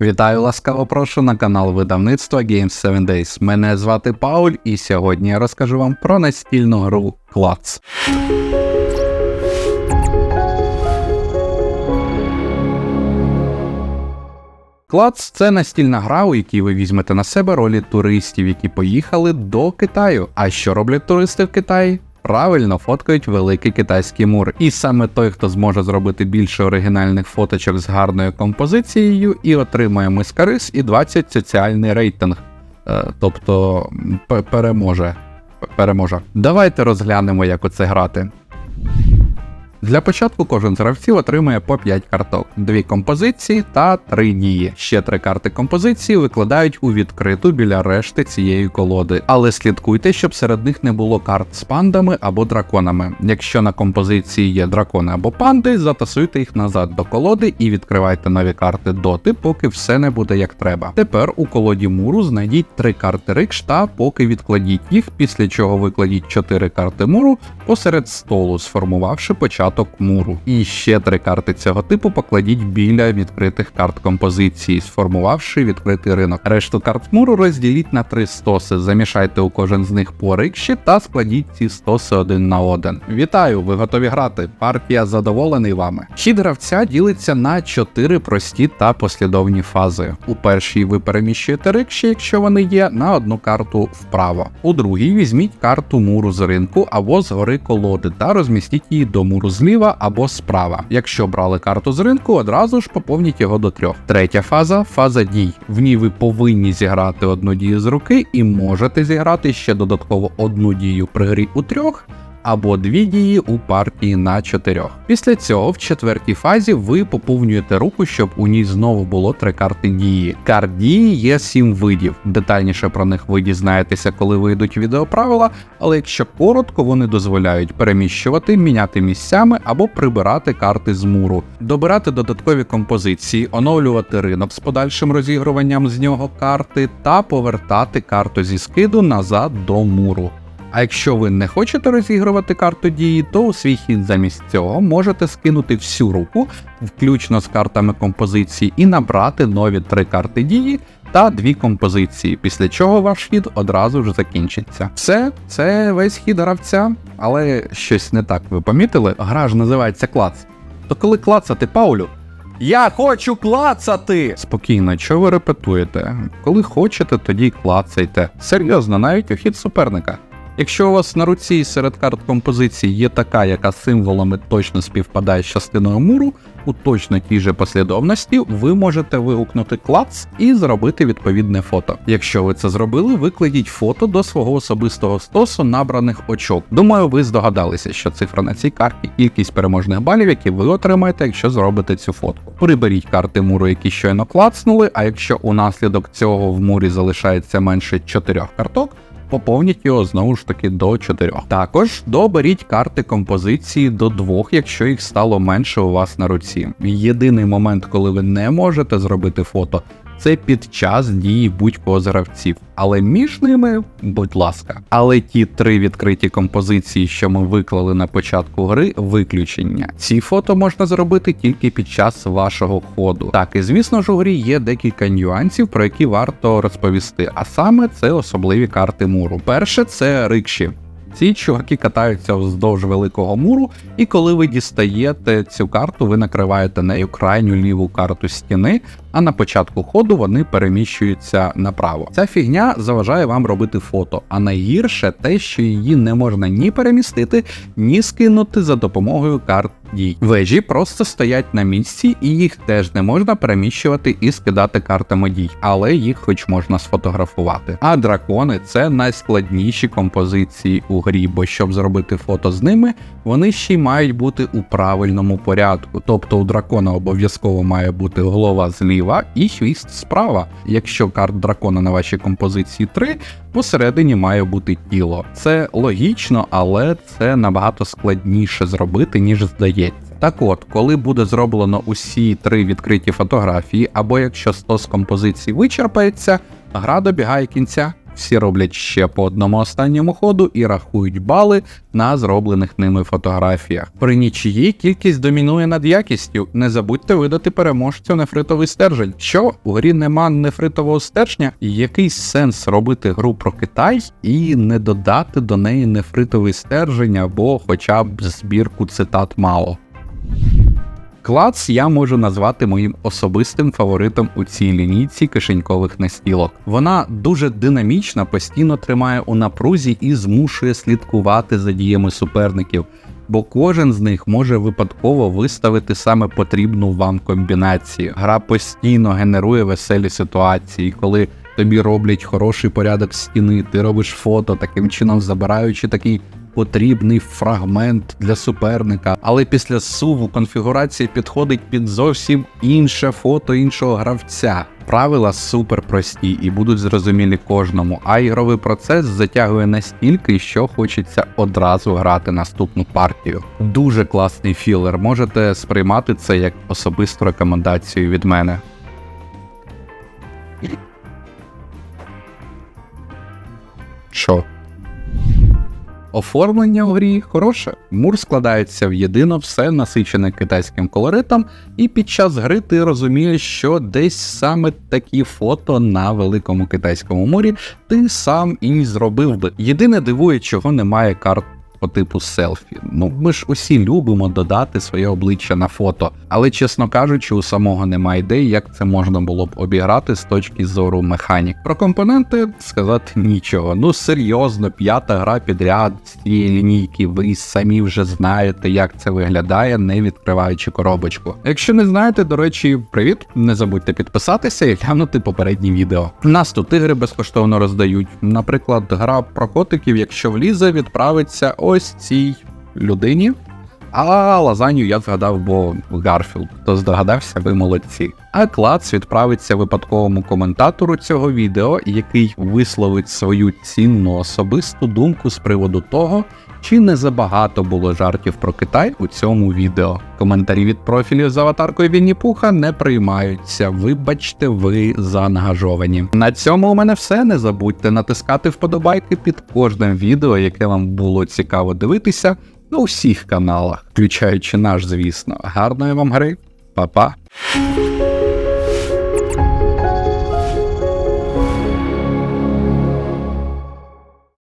Вітаю ласкаво прошу на канал видавництва Games 7 Days. Мене звати Пауль, і сьогодні я розкажу вам про настільну гру Клац. Клац це настільна гра, у якій ви візьмете на себе ролі туристів, які поїхали до Китаю. А що роблять туристи в Китаї? Правильно фоткають великий китайський мур. І саме той, хто зможе зробити більше оригінальних фоточок з гарною композицією, і отримає мискарис і 20 соціальний рейтинг. Е, тобто переможе. Переможе. Давайте розглянемо, як оце грати. Для початку кожен з гравців отримує по 5 карток, 2 композиції та 3 дії. Ще 3 карти композиції викладають у відкриту біля решти цієї колоди. Але слідкуйте, щоб серед них не було карт з пандами або драконами. Якщо на композиції є дракони або панди, затасуйте їх назад до колоди і відкривайте нові карти доти, поки все не буде як треба. Тепер у колоді муру знайдіть 3 карти рикш та поки відкладіть їх, після чого викладіть 4 карти муру посеред столу, сформувавши початок муру. І ще три карти цього типу покладіть біля відкритих карт композиції, сформувавши відкритий ринок. Решту карт муру розділіть на три стоси, замішайте у кожен з них по рикші та складіть ці стоси один на один. Вітаю, ви готові грати. Партія задоволений вами. Хід гравця ділиться на чотири прості та послідовні фази. У першій ви переміщуєте рикші, якщо вони є, на одну карту вправо. У другій візьміть карту муру з ринку або з гори колоди та розмістіть її до муру зліва або справа. Якщо брали карту з ринку, одразу ж поповніть його до трьох. Третя фаза фаза дій. В ній ви повинні зіграти одну дію з руки і можете зіграти ще додатково одну дію при грі у трьох. Або дві дії у партії на чотирьох. Після цього в четвертій фазі ви поповнюєте руку, щоб у ній знову було три карти дії. Карт дії є сім видів. Детальніше про них ви дізнаєтеся, коли вийдуть відеоправила, але якщо коротко, вони дозволяють переміщувати, міняти місцями або прибирати карти з муру, добирати додаткові композиції, оновлювати ринок з подальшим розігруванням з нього карти та повертати карту зі скиду назад до муру. А якщо ви не хочете розігрувати карту дії, то у свій хід замість цього можете скинути всю руку, включно з картами композиції, і набрати нові три карти дії та дві композиції, після чого ваш хід одразу ж закінчиться. Все, це весь хід гравця, але щось не так ви помітили. Гра ж називається клац. То коли клацати Паулю? Я хочу клацати! Спокійно, що ви репетуєте? Коли хочете, тоді клацайте. Серйозно, навіть у хід суперника. Якщо у вас на руці серед карт композиції є така, яка символами точно співпадає з частиною муру, у точно тій же послідовності, ви можете вигукнути клац і зробити відповідне фото. Якщо ви це зробили, викладіть фото до свого особистого стосу набраних очок. Думаю, ви здогадалися, що цифра на цій карті кількість переможних балів, які ви отримаєте, якщо зробите цю фотку. Приберіть карти муру, які щойно клацнули. А якщо унаслідок цього в мурі залишається менше 4 карток. Поповніть його знову ж таки до 4. Також доберіть карти композиції до 2, якщо їх стало менше у вас на руці. Єдиний момент, коли ви не можете зробити фото, це під час дії будь-кого з гравців. Але між ними, будь ласка. Але ті три відкриті композиції, що ми виклали на початку гри, виключення. Ці фото можна зробити тільки під час вашого ходу. Так, і звісно ж у грі є декілька нюансів, про які варто розповісти. А саме це особливі карти муру. Перше це рикші. Ці чуваки катаються вздовж великого муру, і коли ви дістаєте цю карту, ви накриваєте нею крайню ліву карту стіни, а на початку ходу вони переміщуються направо. Ця фігня заважає вам робити фото, а найгірше те, що її не можна ні перемістити, ні скинути за допомогою карт дій. Вежі просто стоять на місці, і їх теж не можна переміщувати і скидати картами дій, але їх хоч можна сфотографувати. А дракони це найскладніші композиції у грі, бо щоб зробити фото з ними, вони ще й мають бути у правильному порядку. Тобто у дракона обов'язково має бути голова зліва і хвіст справа. Якщо карт дракона на вашій композиції 3, посередині має бути тіло. Це логічно, але це набагато складніше зробити, ніж здається. Так от, коли буде зроблено усі три відкриті фотографії, або якщо стос композицій вичерпається, гра добігає кінця. Всі роблять ще по одному останньому ходу і рахують бали на зроблених ними фотографіях. При нічиї кількість домінує над якістю. Не забудьте видати переможцю нефритовий стержень. Що у грі нема нефритового стержня? Який сенс робити гру про Китай і не додати до неї нефритовий стержень або хоча б збірку цитат мало? Клац я можу назвати моїм особистим фаворитом у цій лінійці кишенькових настілок. Вона дуже динамічна, постійно тримає у напрузі і змушує слідкувати за діями суперників, бо кожен з них може випадково виставити саме потрібну вам комбінацію. Гра постійно генерує веселі ситуації, коли тобі роблять хороший порядок стіни, ти робиш фото, таким чином забираючи такий потрібний фрагмент для суперника, але після суву конфігурація підходить під зовсім інше фото іншого гравця. Правила супер прості і будуть зрозумілі кожному, а ігровий процес затягує настільки, що хочеться одразу грати наступну партію. Дуже класний філер, можете сприймати це як особисту рекомендацію від мене. Що? Оформлення в грі хороше. Мур складається в єдино все насичене китайським колоритом, і під час гри ти розумієш, що десь саме такі фото на великому китайському морі ти сам і зробив би. Єдине дивує, чого немає карт по типу селфі. Ну ми ж усі любимо додати своє обличчя на фото, але чесно кажучи, у самого немає ідей, як це можна було б обіграти з точки зору механік. Про компоненти сказати нічого. Ну серйозно, п'ята гра підряд з цієї лінійки. Ви самі вже знаєте, як це виглядає, не відкриваючи коробочку. Якщо не знаєте, до речі, привіт, не забудьте підписатися і глянути попередні відео. Нас тут ігри безкоштовно роздають. Наприклад, гра про котиків, якщо влізе, відправиться ось цій людині. А лазанью я згадав, бо Гарфілд. Хто здогадався, ви молодці. А клац відправиться випадковому коментатору цього відео, який висловить свою цінну особисту думку з приводу того, чи не забагато було жартів про Китай у цьому відео. Коментарі від профілів з аватаркою Вінні Пуха не приймаються. Вибачте, ви заангажовані. На цьому у мене все. Не забудьте натискати вподобайки під кожним відео, яке вам було цікаво дивитися на усіх каналах, включаючи наш, звісно. Гарної вам гри, Па-па!